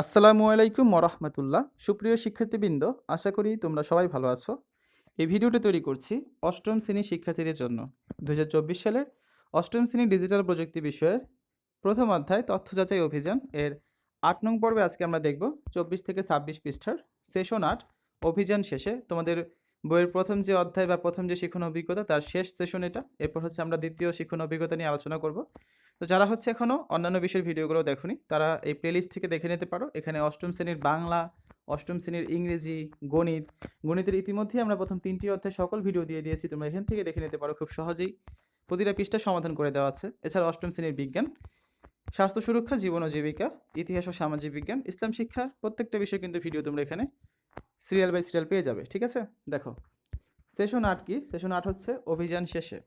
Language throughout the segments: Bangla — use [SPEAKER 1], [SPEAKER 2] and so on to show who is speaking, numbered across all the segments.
[SPEAKER 1] আসসালামু আলাইকুম মরহমতুল্লাহ সুপ্রিয় শিক্ষার্থীবৃন্দ, আশা করি তোমরা সবাই ভালো আছো। এই ভিডিওটি তৈরি করছি অষ্টম শ্রেণির শিক্ষার্থীদের জন্য। দু হাজার চব্বিশ সালের অষ্টম শ্রেণি ডিজিটাল প্রযুক্তি বিষয়ের প্রথম অধ্যায় তথ্য যাচাই অভিযান এর আট নং পর্বে আজকে আমরা দেখব চব্বিশ থেকে ছাব্বিশ পৃষ্ঠার সেশন আট অভিযান শেষে। তোমাদের বইয়ের প্রথম যে অধ্যায় বা প্রথম যে শিক্ষণ অভিজ্ঞতা, তার শেষ সেশন এটা। এরপর হচ্ছে আমরা দ্বিতীয় শিক্ষণ অভিজ্ঞতা নিয়ে আলোচনা করব। তো যারা হচ্ছে এখনও অন্যান্য বিষয়ের ভিডিওগুলো দেখোনি, তারা এই প্লেলিস্ট থেকে দেখে নিতে পারো। এখানে অষ্টম শ্রেণির বাংলা, অষ্টম শ্রেণির ইংরেজি, গণিত। গণিতের ইতিমধ্যে আমরা প্রথম তিনটি অধ্যায় সকল ভিডিও দিয়ে দিয়েছি, তোমরা এখান থেকে দেখে নিতে পারো খুব সহজেই। প্রতিটা পৃষ্ঠা সমাধান করে দেওয়া আছে। এছাড়া অষ্টম শ্রেণির বিজ্ঞান, স্বাস্থ্য সুরক্ষা, জীবন ও জীবিকা, ইতিহাস ও সামাজিক বিজ্ঞান, ইসলাম শিক্ষা, প্রত্যেকটা বিষয় কিন্তু ভিডিও তোমরা এখানে সিরিয়াল বাই সিরিয়াল পেয়ে যাবে, ঠিক আছে? দেখো সেশন আট কি? সেশন আট হচ্ছে অভিযান শেষে।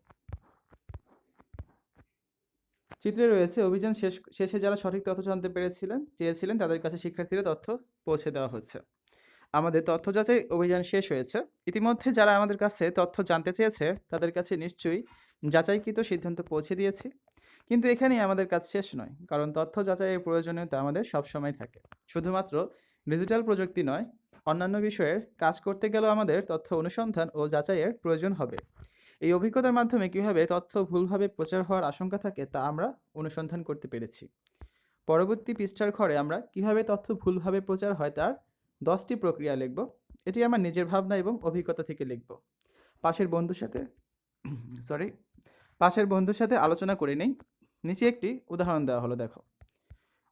[SPEAKER 1] চিত্রে রয়েছে, অভিযান শেষ, শেষে যারা সঠিক তথ্য জানতে পেরেছিলেন, চেয়েছিলেন, তাদের কাছে শিক্ষার্থীরা তথ্য পৌঁছে দেওয়া হচ্ছে। আমাদের তথ্য যাচাই অভিযান শেষ হয়েছে। ইতিমধ্যে যারা আমাদের কাছে তথ্য জানতে চেয়েছে, তাদের কাছে নিশ্চয়ই যাচাইকৃত সিদ্ধান্ত পৌঁছে দিয়েছি। কিন্তু এখানেই আমাদের কাজ শেষ নয়, কারণ তথ্য যাচাইয়ের প্রয়োজনীয়তা আমাদের সবসময় থাকে। শুধুমাত্র ডিজিটাল প্রযুক্তি নয়, অন্যান্য বিষয়ের কাজ করতে গেলেও আমাদের তথ্য অনুসন্ধান ও যাচাইয়ের প্রয়োজন হবে। এই অভিজ্ঞতার মাধ্যমে কীভাবে তথ্য ভুলভাবে প্রচার হওয়ার আশঙ্কা থাকে তা আমরা অনুসন্ধান করতে পেরেছি। পরবর্তী পৃষ্ঠার ঘরে আমরা কীভাবে তথ্য ভুলভাবে প্রচার হয় তার দশটি প্রক্রিয়া লিখব। এটি আমার নিজের ভাবনা এবং অভিজ্ঞতা থেকে লিখব। পাশের বন্ধুর সাথে সরি পাশের বন্ধুর সাথে আলোচনা করে নেই। নিচে একটি উদাহরণ দেওয়া হলো, দেখো।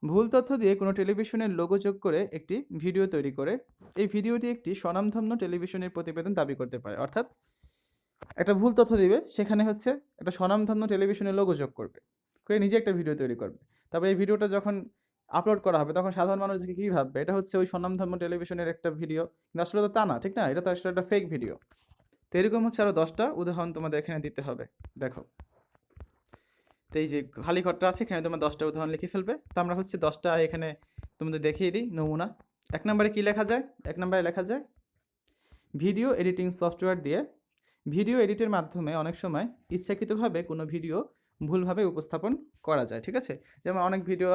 [SPEAKER 1] ভুল তথ্য দিয়ে কোনো টেলিভিশনের লোগো যোগ করে একটি ভিডিও তৈরি করে, এই ভিডিওটি একটি স্বনামধন্য টেলিভিশনের প্রতিবেদন দাবি করতে পারে। অর্থাৎ একটা ভুল তথ্য দিবে, সেখানে হচ্ছে একটা স্বনামধন্য টেলিভিশনের লোগো যোগ করবে। করে নিজে একটা ভিডিও তৈরি করবে। তারপরে এই ভিডিওটা যখন আপলোড করা হবে, তখন সাধারণ মানুষ কী ভাববে? এটা হচ্ছে ওই স্বনামধন্য টেলিভিশনের একটা ভিডিও কিন্তু আসলে তো তা না, ঠিক না? এটা তো আসলে একটা ফেক ভিডিও তো এরকম হচ্ছে আরও দশটা উদাহরণ তোমাদের এখানে দিতে হবে। দেখো। তো এই যে খালি ঘরটা আছে, এখানে তোমার দশটা উদাহরণ লিখে ফেলবে। তো আমরা হচ্ছে দশটা এখানে তোমাদের দেখিয়ে দিই, নমুনা। এক নম্বরে কী লেখা যায়? এক নম্বরে লেখা যায়, ভিডিও এডিটিং সফটওয়্যার দিয়ে ভিডিও এডিটের মাধ্যমে অনেক সময় ইচ্ছাকৃতভাবে কোনো ভিডিও ভুলভাবে উপস্থাপন করা যায়, ঠিক আছে? যেমন অনেক ভিডিও,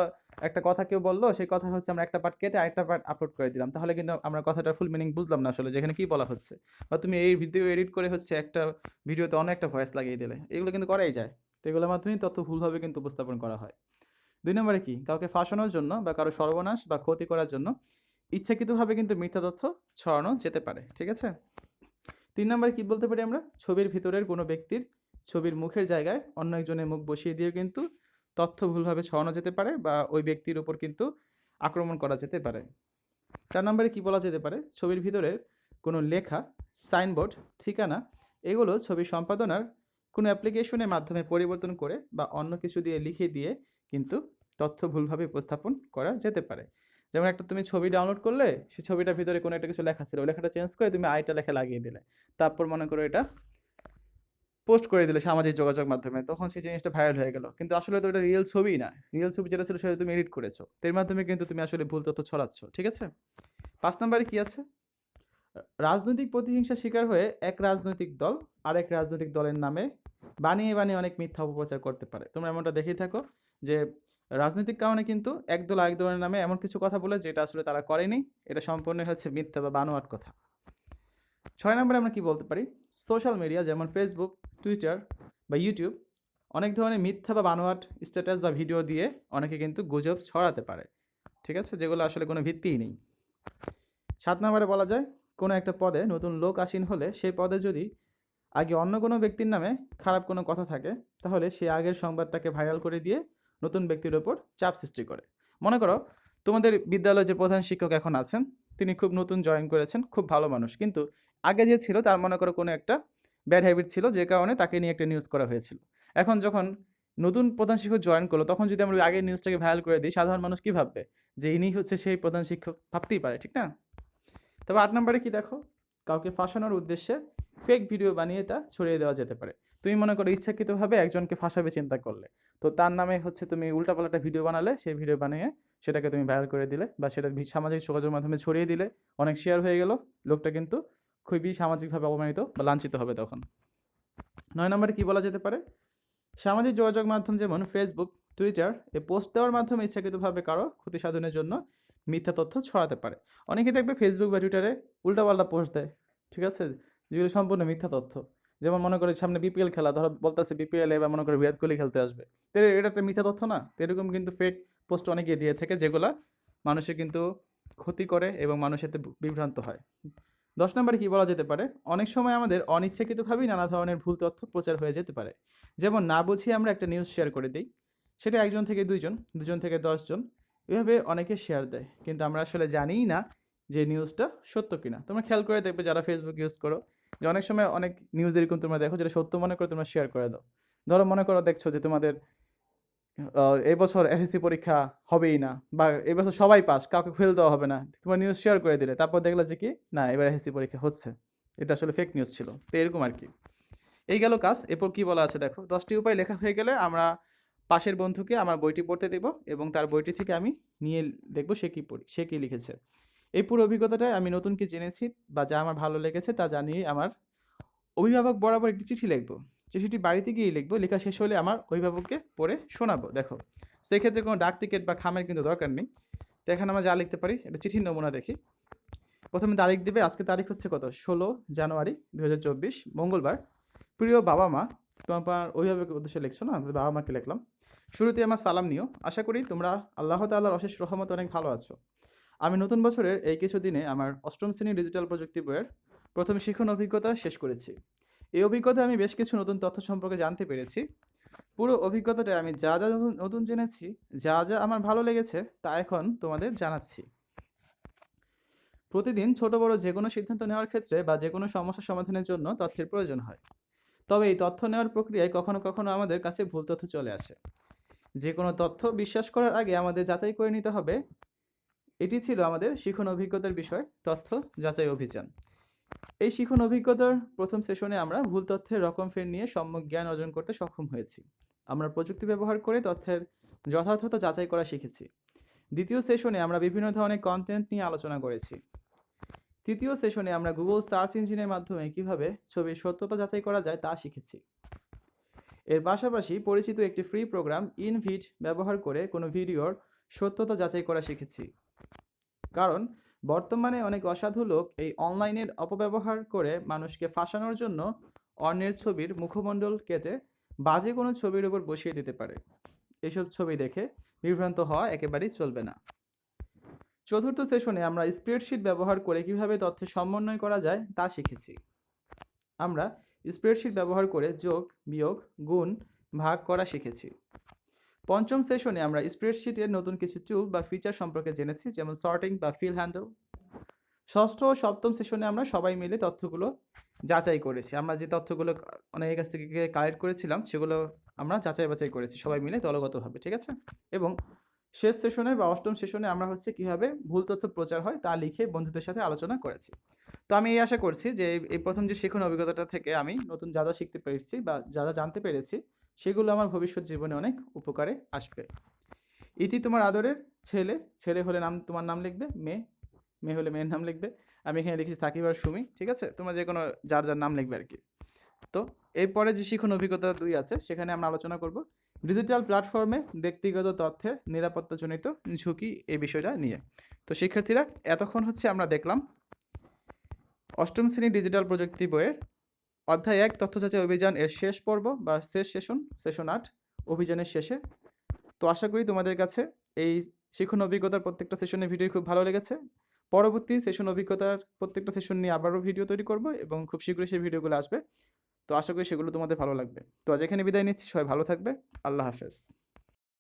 [SPEAKER 1] একটা কথা কেউ বলল, সেই কথা হচ্ছে আমরা একটা পার্ট কেটে আরেকটা পার্ট আপলোড করে দিলাম। তাহলে কিন্তু আমরা কথাটা ফুল মিনিং বুঝলাম না আসলে, যেখানে কী বলা হচ্ছে। বা তুমি এই ভিডিও এডিট করে হচ্ছে একটা ভিডিওতে অনেক একটা ভয়েস লাগিয়ে দিলে, এগুলো কিন্তু করাই যায়। তো এগুলোর মাধ্যমে তথ্য ভুলভাবে কিন্তু উপস্থাপন করা হয়। দুই নম্বরে কি? কাউকে ফাঁসানোর জন্য বা কারও সর্বনাশ বা ক্ষতি করার জন্য ইচ্ছাকৃতভাবে কিন্তু মিথ্যা তথ্য ছড়ানো যেতে পারে, ঠিক আছে? তিন নম্বরে কী বলতে পারি আমরা? ছবির ভিতরের কোনো ব্যক্তির ছবির মুখের জায়গায় অন্য একজনের মুখ বসিয়ে দিয়ে কিন্তু তথ্য ভুলভাবে ছড়ানো যেতে পারে বা ওই ব্যক্তির উপর কিন্তু আক্রমণ করা যেতে পারে। চার নম্বরে কী বলা যেতে পারে? ছবির ভিতরের কোনো লেখা, সাইনবোর্ড, ঠিকানা, এগুলো ছবি সম্পাদনার কোনো অ্যাপ্লিকেশনের মাধ্যমে পরিবর্তন করে বা অন্য কিছু দিয়ে লিখে দিয়ে কিন্তু তথ্য ভুলভাবে উপস্থাপন করা যেতে পারে। যেমন একটা তুমি ছবি ডাউনলোড করলে সেই ছবিটার ভিতরে কোনো একটা কিছু লেখা ছিল, ওই লেখাটা চেঞ্জ করে তুমি আইটা লেখা লাগিয়ে দিলে। তারপর মনে করো এটা পোস্ট করে দিলে সামাজিক যোগাযোগ মাধ্যমে, তখন সেই জিনিসটা ভাইরাল হয়ে গেল। কিন্তু আসলে তো এটা রিয়েল ছবি না। রিয়েল ছবি যেটা ছিল সেটা তুমি এডিট করেছ। এর মাধ্যমে কিন্তু তুমি আসলে ভুল তথ্য ছড়াচ্ছ, ঠিক আছে? পাঁচ নম্বরে কি আছে? রাজনৈতিক প্রতিহিংসা শিকার হয়ে এক রাজনৈতিক দল আরেক রাজনৈতিক দলের নামে বানিয়ে বানিয়ে অনেক মিথ্যা অপপ্রচার করতে পারে। তোমরা এমনটা দেখেই থাকো যে রাজনৈতিক কারণে কিন্তু একদল আরেক দলের নামে এমন কিছু কথা বলে যেটা আসলে তারা করেনি। এটা সম্পূর্ণ হচ্ছে মিথ্যা বা বানোয়াট কথা। ছয় নম্বরে আমরা কি বলতে পারি? সোশ্যাল মিডিয়া যেমন ফেসবুক টুইটার বা ইউটিউব অনেক ধরনের মিথ্যা বা বানোয়াট স্ট্যাটাস বা ভিডিও দিয়ে অনেকে কিন্তু গুজব ছড়াতে পারে। ঠিক আছে? যেগুলো আসলে কোনো ভিত্তিই নেই। সাত নম্বরে বলা যায়, কোনো একটা পদে নতুন লোক আসীন হলে সেই পদে যদি আগে অন্য কোনো ব্যক্তির নামে খারাপ কোনো কথা থাকে, তাহলে সে আগের সংবাদটাকে ভাইরাল করে দিয়ে নতুন ব্যক্তির ওপর চাপ সৃষ্টি করে। মনে করো, তোমাদের বিদ্যালয়ে যে প্রধান শিক্ষক এখন আছেন, তিনি খুব নতুন জয়েন করেছেন, খুব ভালো মানুষ। কিন্তু আগে যে ছিল, তার মনে করো কোনো একটা ব্যাড হ্যাবিট ছিল, যে কারণে তাকে নিয়ে একটা নিউজ করা হয়েছিল। এখন যখন নতুন প্রধান শিক্ষক জয়েন করল, তখন যদি আমরা আগের নিউজটাকে ভাইরাল করে দিই, সাধারণ মানুষ কী ভাববে? যে ইনি হচ্ছে সেই প্রধান শিক্ষক, ভাবতেই পারে, ঠিক না? তবে আট নম্বরে কি দেখো? কাউকে ফাঁসানোর উদ্দেশ্যে ফেক ভিডিও বানিয়ে তা ছড়িয়ে দেওয়া যেতে পারে। তুমি মনে করো ইচ্ছাকৃতভাবে একজনকে ফাঁসাবে চিন্তা করলে। তো তার নামে হচ্ছে তুমি উল্টাপাল্টা ভিডিও বানালে, সেই ভিডিও বানিয়ে সেটাকে তুমি ভাইরাল করে দিলে বা সেটা সামাজিক যোগাযোগের মাধ্যমে ছড়িয়ে দিলে অনেক শেয়ার হয়ে গেল। লোকটা কিন্তু খুবই সামাজিকভাবে অপমানিত বা লাঞ্ছিত হবে তখন। নয় নম্বরে কী বলা যেতে পারে? সামাজিক যোগাযোগ মাধ্যম যেমন ফেসবুক টুইটার এ পোস্ট দেওয়ার মাধ্যমে ইচ্ছাকৃতভাবে কারও ক্ষতি সাধনের জন্য মিথ্যা তথ্য ছড়াতে পারে। অনেকে দেখবে ফেসবুক বা টুইটারে উল্টাপাল্টা পোস্ট দেয়, ঠিক আছে? যেগুলো সম্পূর্ণ মিথ্যা তথ্য। যেমন মনে করে সামনে বিপিএল খেলা, ধরো বলতেছে বিপিএল এবার মনে করে বিরাট কোহলি খেলতে আসবে। তো এটা একটা মিথ্যা তথ্য না। তো এরকম কিন্তু ফেক পোস্ট অনেকে দিয়ে থাকে যেগুলা মানুষের কিন্তু ক্ষতি করে এবং মানুষের বিভ্রান্ত হয়। দশ নম্বরে কী বলা যেতে পারে? অনেক সময় আমাদের অনিচ্ছাকৃতভাবেই নানা ধরনের ভুল তথ্য প্রচার হয়ে যেতে পারে। যেমন না বুঝিয়ে আমরা একটা নিউজ শেয়ার করে দিই। সেটা একজন থেকে দুইজন, দুজন থেকে দশজন এভাবে অনেকে শেয়ার দেয়। কিন্তু আমরা আসলে জানিই না যে নিউজটা সত্য কিনা। তোমরা খেয়াল করে দেখবে যারা ফেসবুক ইউজ করো যে অনেক সময় অনেক নিউজ এরকম তোমরা দেখো যেটা সত্য মনে করে তোমরা শেয়ার করে দাও। ধরো মনে করো দেখছ যে তোমাদের এই বছর এসএসসি পরীক্ষা হবেই না বা এই বছর সবাই পাস, কাউকে ফেল দেওয়া হবে না। তোমার নিউজ শেয়ার করে দিলে, তারপর দেখলে যে কি, না, এবার এসএসসি পরীক্ষা হচ্ছে। এটা আসলে ফেক নিউজ ছিল। তো এরকম আর কি। এই গেল কাজ। এরপর কি বলা আছে দেখো, দশটি উপায় লেখা হয়ে গেলে আমরা পাশের বন্ধুকে আমার বইটি পড়তে দেব এবং তার বইটি থেকে আমি নিয়ে দেখব সে কি পড়ি, সে কি লিখেছে। এই পুরো অভিজ্ঞতাটায় আমি নতুন কি জেনেছি বা যা আমার ভালো লেগেছে তা জানিয়ে আমার অভিভাবক বরাবর একটি চিঠি লিখব। চিঠিটি বাড়িতে গিয়ে লিখব। লেখা শেষ হলে আমার অভিভাবককে পড়ে শোনাবো। দেখো, সেক্ষেত্রে কোনো ডাক টিকিট বা খামের কিন্তু দরকার নেই। তো এখানে আমরা যা লিখতে পারি একটা চিঠির নমুনা দেখি। প্রথমে তারিখ দিবে, আজকে তারিখ হচ্ছে কত? ষোলো জানুয়ারি দু হাজার চব্বিশ, মঙ্গলবার। প্রিয় বাবা মা, তোমার অভিভাবকের উদ্দেশ্যে লিখছো না? আমাদের বাবা মাকে লিখলাম। শুরুতে আমার সালাম নিও। আশা করি তোমরা আল্লাহ তাল্লাহর অশেষ রহমত অনেক ভালো আছো। আমি নতুন বছরের এই কিছু দিনে আমার অষ্টম শ্রেণির ডিজিটাল প্রযুক্তি বইয়ের প্রথম শিক্ষণ অভিজ্ঞতা শেষ করেছি। এই অভিজ্ঞতা আমি বেশ কিছু নতুন তথ্য সম্পর্কে জানতে পেরেছি। পুরো অভিজ্ঞতাটায় আমি যা যা নতুন নতুন জেনেছি, যা যা আমার ভালো লেগেছে, তা এখন তোমাদের জানাচ্ছি। প্রতিদিন ছোট বড় যে কোনো সিদ্ধান্ত নেওয়ার ক্ষেত্রে বা যে কোনো সমস্যা সমাধানের জন্য তথ্যের প্রয়োজন হয়। তবে এই তথ্য নেওয়ার প্রক্রিয়ায় কখনো কখনো আমাদের কাছে ভুল তথ্য চলে আসে। যে কোনো তথ্য বিশ্বাস করার আগে আমাদের যাচাই করে নিতে হবে এটি ছিল আমাদের শিখন অভিজ্ঞতার বিষয়, তথ্য, যাচাই অভিযান। এই শিখন অভিজ্ঞতার প্রথম সেশনে আমরা ভুল তথ্যের রকম ফের নিয়ে সম্যক জ্ঞান অর্জন করতে সক্ষম হয়েছি। আমরা প্রযুক্তি ব্যবহার করে তথ্যের যথার্থতা যাচাই করা শিখেছি। দ্বিতীয় সেশনে আমরা বিভিন্ন ধরনের কন্টেন্ট নিয়ে আলোচনা করেছি। তৃতীয় সেশনে আমরা গুগল সার্চ ইঞ্জিনের মাধ্যমে কীভাবে ছবির সত্যতা যাচাই করা যায় তা শিখেছি। এর পাশাপাশি পরিচিত একটি ফ্রি প্রোগ্রাম ইনভিট ব্যবহার করে কোনো ভিডিওর সত্যতা যাচাই করা শিখেছি। কারণ বর্তমানে অনেক অসাধু লোক এই অনলাইনের অপব্যবহার করে মানুষকে ফাঁসানোর জন্য অন্যের ছবির মুখমণ্ডল কেটে বাজে কোনো ছবির উপর বসিয়ে দিতে পারে। এসব ছবি দেখে বিভ্রান্ত হওয়া একেবারেই চলবে না। চতুর্থ সেশনে আমরা স্প্রেডশিট ব্যবহার করে কীভাবে তথ্যের সমন্বয় করা যায় তা শিখেছি। আমরা স্প্রেডশিট ব্যবহার করে যোগ, বিয়োগ, গুণ ভাগ করা শিখেছি। পঞ্চম সেশনে আমরা স্প্রেডশিটের নতুন কিছু টুল বা ফিচার সম্পর্কে জেনেছি, যেমন সর্টিং বা ফিল হ্যান্ডেল ষষ্ঠ ও সপ্তম সেশনে আমরা সবাই মিলে তথ্যগুলো যাচাই করেছি। আমরা যে তথ্যগুলো অনেকের কাছ থেকে কালেক্ট করেছিলাম, সেগুলো আমরা যাচাই বাছাই করেছি, সবাই মিলে দলগতভাবে, ঠিক আছে? এবং শেষ সেশনে বা অষ্টম সেশনে আমরা হচ্ছে কীভাবে ভুল তথ্য প্রচার হয় তা লিখে বন্ধুদের সাথে আলোচনা করেছি। তো আমি এই আশা করছি যে এই- প্রথম যে শিখন অভিজ্ঞতাটা থেকে আমি নতুন যা যা শিখতে পেরেছি বা যা যা জানতে পেরেছি সেগুলো আমার ভবিষ্যৎ জীবনে অনেক উপকারে আসবে। ইতি তোমার আদরের ছেলে ছেলে হলে নাম, তোমার নাম লিখবে, মেয়ে মেয়ে হলে মেয়ের নাম লিখবে। আমি এখানে লিখেছি সাকিব আর সুমি, ঠিক আছে? তোমরা যে কোনো যার যার নাম লিখবে আর কি তো এরপরে যে শিখন অভিজ্ঞতা দুই আছে, সেখানে আমরা আলোচনা করব ডিজিটাল প্ল্যাটফর্মে ব্যক্তিগত তথ্যের নিরাপত্তাজনিত ঝুঁকি এই বিষয়টা নিয়ে। তো শিক্ষার্থীরা, এতক্ষণ হচ্ছে আমরা দেখলাম অষ্টম শ্রেণি ডিজিটাল প্রযুক্তি বইয়ের অধ্যায় এক তথ্য যাচাই অভিযান এর শেষ পর্ব বা শেষ সেশন সেশন আট, অভিযানের শেষে। তো আশা করি তোমাদের কাছে এই শিক্ষণ অভিজ্ঞতার প্রত্যেকটা সেশনের ভিডিও খুব ভালো লেগেছে। পরবর্তী সেশন অভিজ্ঞতার প্রত্যেকটা সেশন নিয়ে আবারও ভিডিও তৈরি করব এবং খুব শীঘ্রই সেই ভিডিওগুলো আসবে। তো আশা করি সেগুলো তোমাদের ভালো লাগবে। তো আজ এখানে বিদায় নিচ্ছি, সবাই ভালো থাকবে। আল্লাহ হাফেজ।